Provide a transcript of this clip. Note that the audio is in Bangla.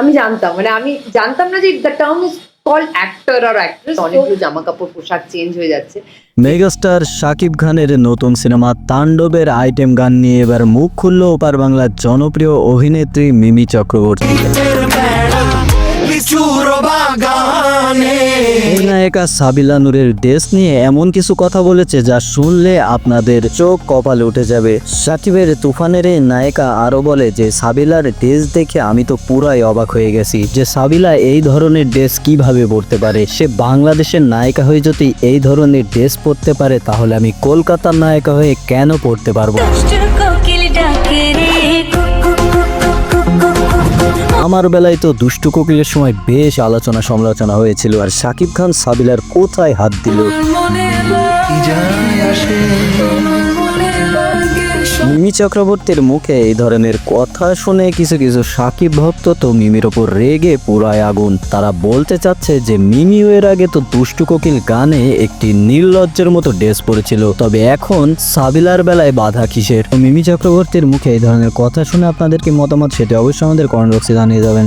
আমি জানতাম মানে আমি জানতাম না যে the term is call actor R actress অনেকগুলো জামা কাপড় পোশাক চেঞ্জ হয়ে যাচ্ছে। মেগাস্টার শাকিব খানের নতুন সিনেমা তাণ্ডবের আইটেম গান নিয়ে এবার মুখ খুলল ওপার বাংলার জনপ্রিয় অভিনেত্রী মিমি চক্রবর্তী। নায়িকা সাবিলা নূরের ড্রেস নিয়ে এমন কিছু কথা বলেছে যা শুনলে আপনাদের চোখ কপালে উঠে যাবে। সাকিবের তুফানের এই নায়িকা আরও বলে যে, সাবিলার ড্রেস দেখে আমি তো পুরাই অবাক হয়ে গেছি যে, সাবিলা এই ধরনের ড্রেস কীভাবে পরতে পারে? সে বাংলাদেশের নায়িকা হয়ে যদি এই ধরনের ড্রেস পরতে পারে, তাহলে আমি কলকাতার নায়িকা হয়ে কেন পড়তে পারব? আমার বেলায় তো দুষ্টু কোকিলের সময় বেশ আলোচনা সমালোচনা হয়েছিল আর সাকিব খান সাবিলার কোথায় হাত দিল? মিমি চক্রবর্তীর মুখে এই ধরনের কথা শুনে কিছু কিছু সাকিব ভক্ত তো মিমির ওপর রেগে পুরায় আগুন। তারা বলতে চাচ্ছে যে মিমিও এর আগে তো দুষ্টু কোকিল গানে একটি নির্লজ্জের মতো ড্রেস পরেছিল। তবে এখন সাবিলার বেলায় বাধা কিসের? মিমি চক্রবর্তীর মুখে এই ধরনের কথা শুনে আপনাদের কি মতামত সেটি অবশ্যই আমাদের কমেন্ট বক্সে জানিয়ে যাবেন।